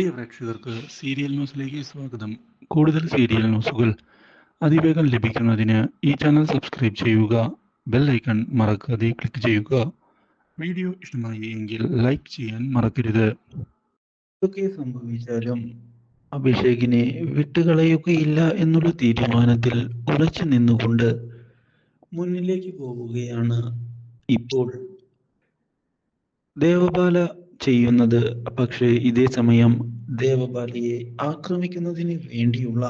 പ്രിയ പ്രേക്ഷകർക്ക് സീരിയൽ ന്യൂസിലേക്ക് സ്വാഗതം. കൂടുതൽ സീരിയൽ ന്യൂസുകൾ അതിവേഗം ലഭിക്കുന്നതിന് ഈ ചാനൽ സബ്സ്ക്രൈബ് ചെയ്യുക ബെൽ ഐക്കൺ മറക്കാതെ ക്ലിക്ക് ചെയ്യുക. വീഡിയോ ഇഷ്ടമായി എങ്കിൽ ലൈക്ക് ചെയ്യാൻ മറക്കരുത്. എന്തൊക്കെ സംഭവിച്ചാലും അഭിഷേകിനെ വിട്ടുകളയുകയില്ല എന്നുള്ള തീരുമാനത്തിൽ ഉറച്ചു നിന്നുകൊണ്ട് മുന്നിലേക്ക് പോവുകയാണ് ഇപ്പോൾ ദേവബാല ചെയ്യുന്നത്. പക്ഷേ ഇതേ സമയം ദേവബാലിയെ ആക്രമിക്കുന്നതിന് വേണ്ടിയുള്ള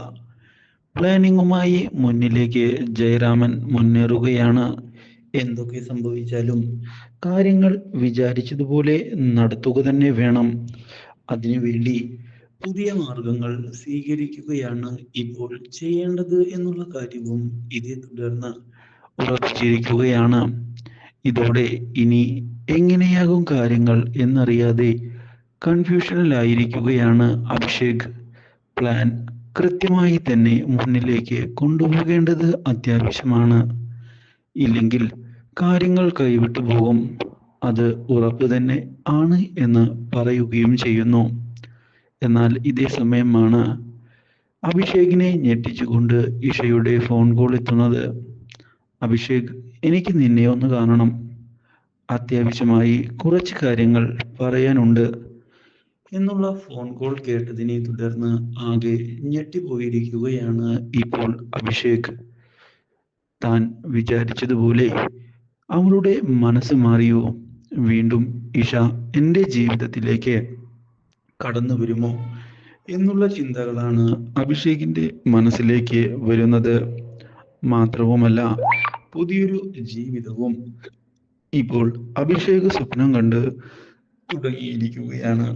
പ്ലാനിങ്ങുമായി മുന്നിലേക്ക് ജയരാമൻ മുന്നേറുകയാണ്. എന്തൊക്കെ സംഭവിച്ചാലും കാര്യങ്ങൾ വിചാരിച്ചതുപോലെ നടത്തുക തന്നെ വേണം. അതിനുവേണ്ടി പുതിയ മാർഗങ്ങൾ സ്വീകരിക്കുകയാണ് ഇപ്പോൾ ചെയ്യേണ്ടത് എന്നുള്ള കാര്യവും ഇതേ തുടർന്ന് ഉറപ്പിച്ചിരിക്കുകയാണ്. ഇതോടെ ഇനി എങ്ങനെയാകും കാര്യങ്ങൾ എന്നറിയാതെ കൺഫ്യൂഷനിലായിരിക്കുകയാണ് അഭിഷേക്. പ്ലാൻ കൃത്യമായി തന്നെ മുന്നിലേക്ക് കൊണ്ടുപോകേണ്ടത് അത്യാവശ്യമാണ്. ഇല്ലെങ്കിൽ കാര്യങ്ങൾ കൈവിട്ടു പോകും. അത് ഉറപ്പ് തന്നെ ആണ് എന്ന് പറയുകയും ചെയ്യുന്നു. എന്നാൽ ഇതേ സമയമാണ് അഭിഷേകിനെ ഞെട്ടിച്ചുകൊണ്ട് ഇഷയുടെ ഫോൺ കോൾ എത്തുന്നത്. അഭിഷേക് എനിക്ക് നിന്നെ ഒന്ന് കാണണം. അത്യാവശ്യമായി കുറച്ച് കാര്യങ്ങൾ പറയാനുണ്ട്. എന്നുള്ള ഫോൺ കോൾ കേട്ടതിനെ തുടർന്ന് ആകെ ഞെട്ടിപ്പോയിരിക്കുകയാണ് ഇപ്പോൾ അഭിഷേക്. താൻ വിചാരിച്ചതുപോലെ അവളുടെ മനസ്സ് മാറിയോ? വീണ്ടും ഇഷ എന്റെ ജീവിതത്തിലേക്ക് കടന്നു വരുമോ? എന്നുള്ള ചിന്തകളാണ് അഭിഷേകിന്റെ മനസ്സിലേക്ക് വരുന്നത്. മാത്രവുമല്ല പുതിയൊരു ജീവിതവും ഇപ്പോൾ അഭിഷേക് സ്വപ്നം കണ്ട് തുടങ്ങിയിരിക്കുകയാണ്.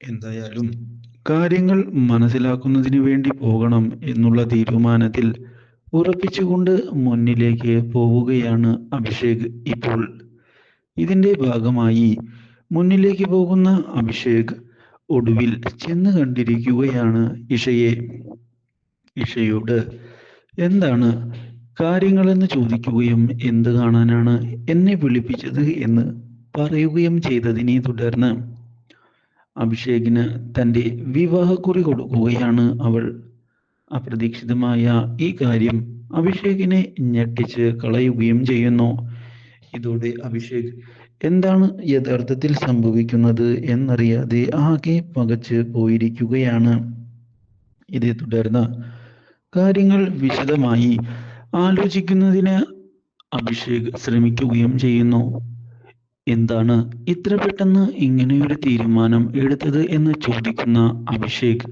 എന്തായാലും കാര്യങ്ങൾ മനസ്സിലാക്കുന്നതിന് വേണ്ടി പോകണം എന്നുള്ള തീരുമാനത്തിൽ ഉറപ്പിച്ചുകൊണ്ട് മുന്നിലേക്ക് പോവുകയാണ് അഭിഷേക് ഇപ്പോൾ. ഇതിന്റെ ഭാഗമായി മുന്നിലേക്ക് പോകുന്ന അഭിഷേക് ഒടുവിൽ ചെന്ന് കണ്ടിരിക്കുകയാണ് ഇഷയെ. ഇഷയോട് എന്താണ് കാര്യങ്ങളെന്ന് ചോദിക്കുകയും എന്ത് കാണാനാണ് എന്നെ വിളിപ്പിച്ചത് എന്ന് പറയുകയും ചെയ്തതിനെ തുടർന്ന് അഭിഷേകിന് തന്റെ വിവാഹക്കുറി കൊടുക്കുകയാണ് അവൾ. അപ്രതീക്ഷിതമായ ഈ കാര്യം അഭിഷേകിനെ ഞെട്ടിച്ച് കളയുകയും ചെയ്യുന്നു. ഇതോടെ അഭിഷേക് എന്താണ് യഥാർത്ഥത്തിൽ സംഭവിക്കുന്നത് എന്നറിയാതെ ആകെ പകച്ച് പോയിരിക്കുകയാണ്. ഇതേ തുടർന്ന് കാര്യങ്ങൾ വിശദമായി ആലോചിക്കുന്നതിന് അഭിഷേക് ശ്രമിക്കുകയും ചെയ്യുന്നു. എന്താണ് ഇത്ര പെട്ടെന്ന് ഇങ്ങനെയൊരു തീരുമാനം എടുത്തത് എന്ന് ചോദിക്കുന്ന അഭിഷേക്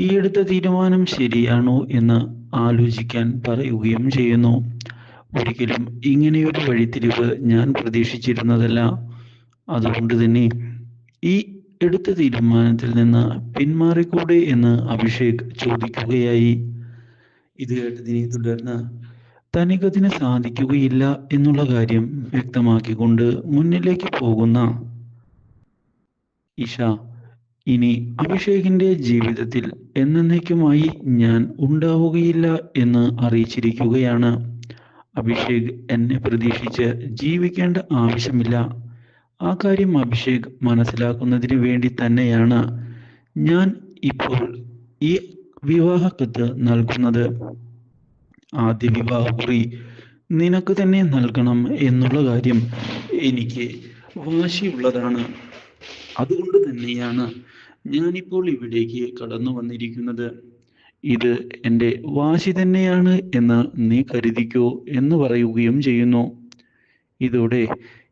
ഈ എടുത്ത തീരുമാനം ശരിയാണോ എന്ന് ആലോചിക്കാൻ പറയുകയും ചെയ്യുന്നു. ഒരിക്കലും ഇങ്ങനെയൊരു വഴിത്തിരിവ് ഞാൻ പ്രതീക്ഷിച്ചിരുന്നതല്ല. അതുകൊണ്ട് തന്നെ ഈ എടുത്ത തീരുമാനത്തിൽ നിന്ന് പിന്മാറിക്കൂടെ എന്ന് അഭിഷേക് ചോദിക്കുകയായി. ഇത് കേട്ടതിനെ തുടർന്ന് തനിക്കതിന് സാധിക്കുകയില്ല എന്നുള്ള കാര്യം വ്യക്തമാക്കിക്കൊണ്ട് മുന്നിലേക്ക് പോകുന്ന ഇഷ ഇനി അഭിഷേകിന്റെ ജീവിതത്തിൽ എന്നേക്കുമായി ഞാൻ ഉണ്ടാവുകയില്ല എന്ന് അറിയിച്ചിരിക്കുകയാണ്. അഭിഷേക് എന്നെ പ്രതീക്ഷിച്ച് ജീവിക്കേണ്ട ആവശ്യമില്ല. ആ കാര്യം അഭിഷേക് മനസ്സിലാക്കുന്നതിന് വേണ്ടി തന്നെയാണ് ഞാൻ ഇപ്പോൾ ഈ വിവാഹ കത്ത് നൽകുന്നത്. ആദ്യ വിവാഹക്കുറി നിനക്ക് തന്നെ നൽകണം എന്നുള്ള കാര്യം എനിക്ക് വാശിയുള്ളതാണ്. അതുകൊണ്ട് തന്നെയാണ് ഞാനിപ്പോൾ ഇവിടേക്ക് കടന്നു വന്നിരിക്കുന്നത്. ഇത് എന്റെ വാശി തന്നെയാണ് എന്ന് നീ കരുതിക്കോ എന്ന് പറയുകയും ചെയ്യുന്നു. ഇതോടെ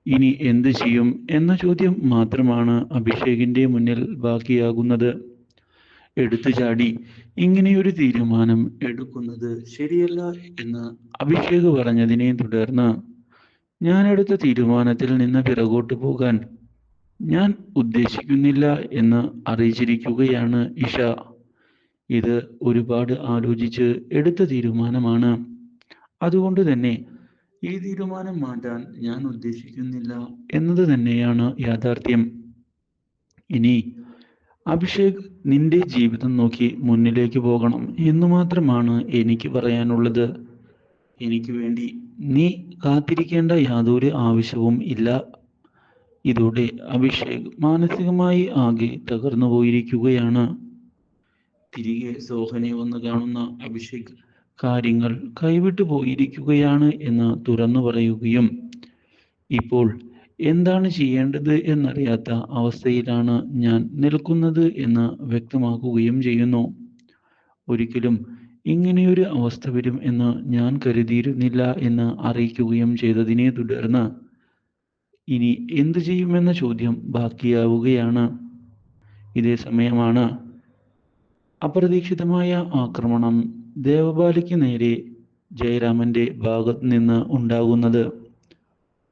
ഇനി എന്ത് ചെയ്യും എന്ന ചോദ്യം മാത്രമാണ് അഭിഷേകിന്റെ മുന്നിൽ ബാക്കിയാകുന്നത്. എടുത്തു ചാടി ഇങ്ങനെയൊരു തീരുമാനം എടുക്കുന്നത് ശരിയല്ല എന്ന് അഭിഷേക് പറഞ്ഞതിനെ തുടർന്ന് ഞാൻ എടുത്ത തീരുമാനത്തിൽ നിന്ന് പിറകോട്ട് പോകാൻ ഞാൻ ഉദ്ദേശിക്കുന്നില്ല എന്ന് അറിയിച്ചിരിക്കുകയാണ് ഇഷ. ഇത് ഒരുപാട് ആലോചിച്ച് എടുത്ത തീരുമാനമാണ്. അതുകൊണ്ട് തന്നെ ഈ തീരുമാനം മാറ്റാൻ ഞാൻ ഉദ്ദേശിക്കുന്നില്ല എന്നത് തന്നെയാണ് യാഥാർത്ഥ്യം. ഇനി അഭിഷേക് നിന്റെ ജീവിതം നോക്കി മുന്നിലേക്ക് പോകണം എന്ന് മാത്രമാണ് എനിക്ക് പറയാനുള്ളത്. എനിക്ക് വേണ്ടി നീ കാത്തിരിക്കേണ്ട യാതൊരു ആവശ്യവും ഇല്ല. ഇതോടെ അഭിഷേക് മാനസികമായി ആകെ തകർന്നു പോയിരിക്കുകയാണ്. തിരികെ സോഹനെ വന്ന് കാണുന്ന അഭിഷേക് കാര്യങ്ങൾ കൈവിട്ടു പോയിരിക്കുകയാണ് എന്ന് തുറന്നു പറയുകയും ഇപ്പോൾ എന്താണ് ചെയ്യേണ്ടത് എന്നറിയാത്ത അവസ്ഥയിലാണ് ഞാൻ നിൽക്കുന്നത് എന്ന് വ്യക്തമാക്കുകയും ചെയ്യുന്നു. ഒരിക്കലും ഇങ്ങനെയൊരു അവസ്ഥ വരും എന്ന് ഞാൻ കരുതിയിരുന്നില്ല എന്ന് അറിയിക്കുകയും ചെയ്തതിനെ തുടർന്ന് ഇനി എന്തു ചെയ്യുമെന്ന ചോദ്യം ബാക്കിയാവുകയാണ്. ഇതേ സമയമാണ് അപ്രതീക്ഷിതമായ ആക്രമണം ദേവപാലിക്ക് നേരെ ജയരാമന്റെ ഭാഗത്ത് നിന്ന് ഉണ്ടാകുന്നത്.